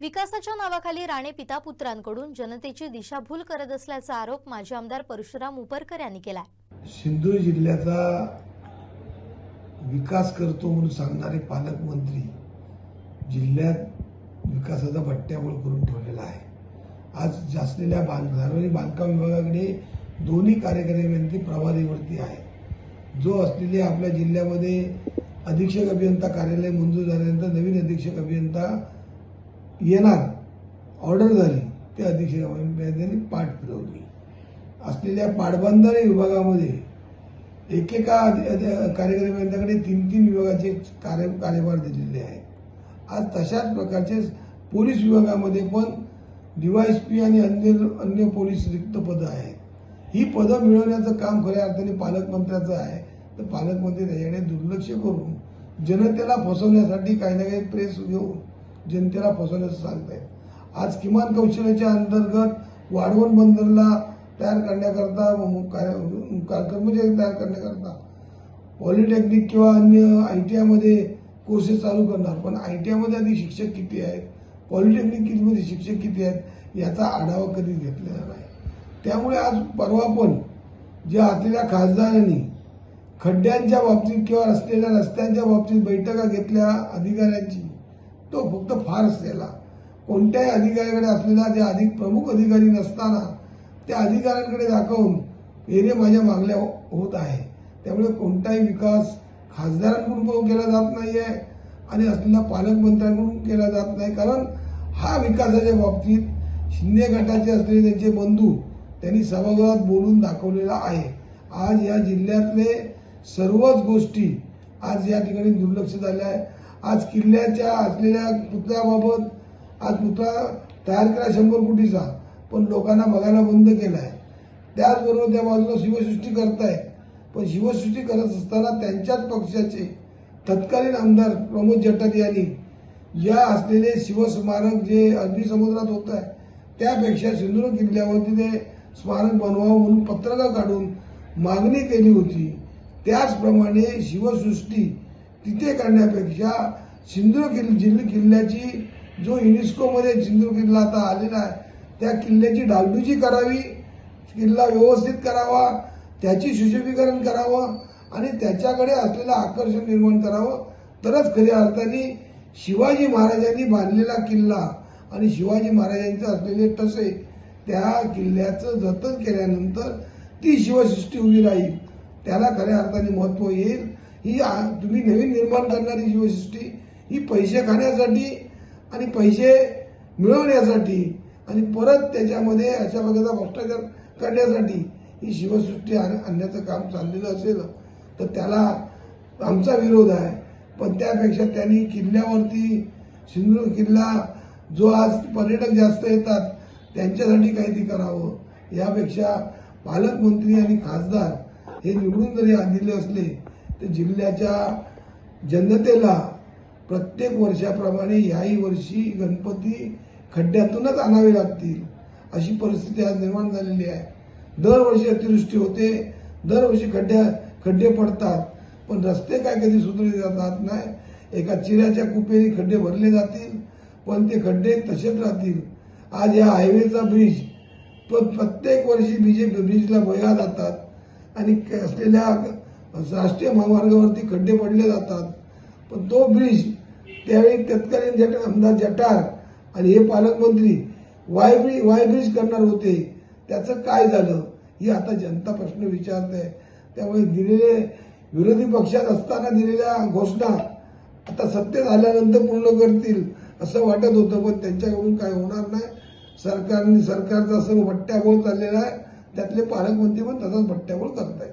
विकासाच्या नावाखाली राणे पिता पुत्रांकडून जनतेची दिशाभूल करत असल्याचा आरोप माजी आमदार परशुराम उपरकर यांनी केला सिंधुदुर्ग जिल्ह्याचा विकास करतो म्हणून सांगणारे पालकमंत्री जिल्ह्यात विकासाचा भट्ट्याबोळ करून ठेवलेला आहे. आज असलेल्या बांध सार्वजनिक बांधकाम विभागाकडे दोन्ही कार्यकारी प्रभारीवरती आहे. जो असलेले आपल्या जिल्ह्यामध्ये अधीक्षक अभियंता कार्यालय मंजूर झाल्यानंतर नवीन अधीक्षक अभियंता येणार ऑर्डर झाली ते अतिशय अभियंत्यांनी पाठ फिरवली. असलेल्या पाटबंधारे विभागामध्ये एकेका अधि- यांच्याकडे कार्यकारी अभियंत्याकडे तीन तीन विभागाचे कार्य कार्यभार दिलेले आहे आज तशाच प्रकारचे पोलीस विभागामध्ये पण डीवायएसपी आणि अन्य अन्य पोलीस रिक्त पदं आहेत. ही पदं मिळवण्याचं काम खऱ्या अर्थाने पालकमंत्र्याचं आहे. तर पालकमंत्री त्याच्याकडे दुर्लक्ष करून जनतेला फसवण्यासाठी काही ना काही प्रेस घेऊन जनतेला फसवण्याचं सांगतायत आज किमान कौशल्याच्या अंतर्गत वाढवण बंदरला तयार करण्याकरता कार्य- कर्मचारी तयार करण्याकरता पॉलिटेक्निक किंवा अन्य आय टी आयमध्ये कोर्सेस चालू करणार. पण आय टी आयमध्ये आधी शिक्षक किती आहेत? पॉलिटेक्निक कितीमध्ये शिक्षक किती आहेत? याचा आढावा कधीच घेतलेला नाही त्यामुळे आज परवा पण ज्या असलेल्या खासदारांनी खड्ड्यांच्या बाबतीत किंवा असलेल्या रस्त्यांच्या बाबतीत बैठका घेतल्या अधिकाऱ्यांची तो फक्त फारच केला कोणत्याही अधिकाऱ्याकडे असलेला जे अधिक प्रमुख अधिकारी नसताना त्या अधिकाऱ्यांकडे दाखवून एरिया माझ्या मागल्या होत आहे. त्यामुळे कोणताही विकास खासदारांकडून पण केला जात नाही आहे आणि असलेला पालकमंत्र्यांकडून केला जात नाही. कारण हा विकासाच्या बाबतीत शिंदे गटाचे असलेले त्यांचे बंधू त्यांनी सभागृहात बोलून दाखवलेला आहे. आज या जिल्ह्यातले सर्वच गोष्टी आज या ठिकाणी दुर्लक्ष झाल्या आहे. आज किल्ल्याच्या असलेल्या पुतळ्याबाबत आज पुतळा तयार केला शंभर कोटीचा पण लोकांना बघायला बंद केला आहे त्याचबरोबर त्या बाजूला शिवसृष्टी करताय. पण शिवसृष्टी करत असताना त्यांच्याच पक्षाचे तत्कालीन आमदार प्रमोद जठार यांनी या असलेले शिवस्मारक जे अरबी समुद्रात होत आहे त्यापेक्षा सिंधुदुर्ग किल्ल्यावरती ते स्मारक बनवावं म्हणून पत्रकं काढून मागणी केली होती. त्याचप्रमाणे शिवसृष्टी तिथे करण्यापेक्षा सिंधुदुर्ग किल्ल जिल्हा किल्ल्याची जो युनेस्कोमध्ये सिंधुदुर्ग किल्ला आता आलेला आहे त्या किल्ल्याची डागडुजी करावी किल्ला व्यवस्थित करावा त्याची सुशोभीकरण करावं आणि त्याच्याकडे असलेलं आकर्षण निर्माण करावं. तरच खऱ्या अर्थाने शिवाजी महाराजांनी बांधलेला किल्ला आणि शिवाजी महाराजांचे असलेले ठसे त्या किल्ल्याचं जतन केल्यानंतर ती शिवसृष्टी उभी राहील. त्याला खऱ्या अर्थाने महत्त्व येईल. ही आ- तुम्ही नवीन निर्माण करणारी शिवसृष्टी ही पैसे खाण्यासाठी आणि पैसे मिळवण्यासाठी आणि परत त्याच्यामध्ये अशा प्रकारचा भ्रष्टाचार करण्यासाठी ही शिवसृष्टी आण- आणण्याचं काम चाललेलं असेल. तर त्याला आमचा विरोध आहे. पण त्यापेक्षा त्यांनी किल्ल्यावरती सिंधुदुर्ग किल्ला जो आज पर्यटक जास्त येतात त्यांच्यासाठी काहीतरी करावं. यापेक्षा पालकमंत्री आणि खासदार हे निवडून जरी दिले असले तर जिल्ह्याच्या जनतेला प्रत्येक वर्षाप्रमाणे याही वर्षी गणपती खड्ड्यातूनच आणावे लागतील अशी परिस्थिती आज निर्माण झालेली आहे. दरवर्षी अतिवृष्टी होते दरवर्षी खड्ड्या खड्डे पडतात पण रस्ते काय कधी सुधारले जात नाही. एका चिऱ्याच्या कुपेने खड्डे भरले जातील पण ते खड्डे तसेच राहतील. आज या हायवेचा ब्रिज तो प्रत्येक वर्षी बीजेपी ब्रिजला बया जातात. आणि असलेल्या राष्ट्रीय महामार्गावरती खड्डे पडले जातात. पण तो ब्रिज त्यावेळी तत्कालीन जट आमदार जटार आणि हे पालकमंत्री वाय ब्रिज वाय ब्रिज करणार होते. त्याचं काय झालं? ही आता जनता प्रश्न विचारत आहे. त्यामुळे दिलेले विरोधी पक्षात असताना दिलेल्या घोषणा आता सत्य झाल्यानंतर पूर्ण करतील असं वाटत होतं पण त्यांच्याकडून काय होणार नाही. सरकारने सरकारचा असं भट्ट्याबोळ चाललेला आहे. त्यातले पालकमंत्री पण तसाच भट्ट्याबोळ करतायत.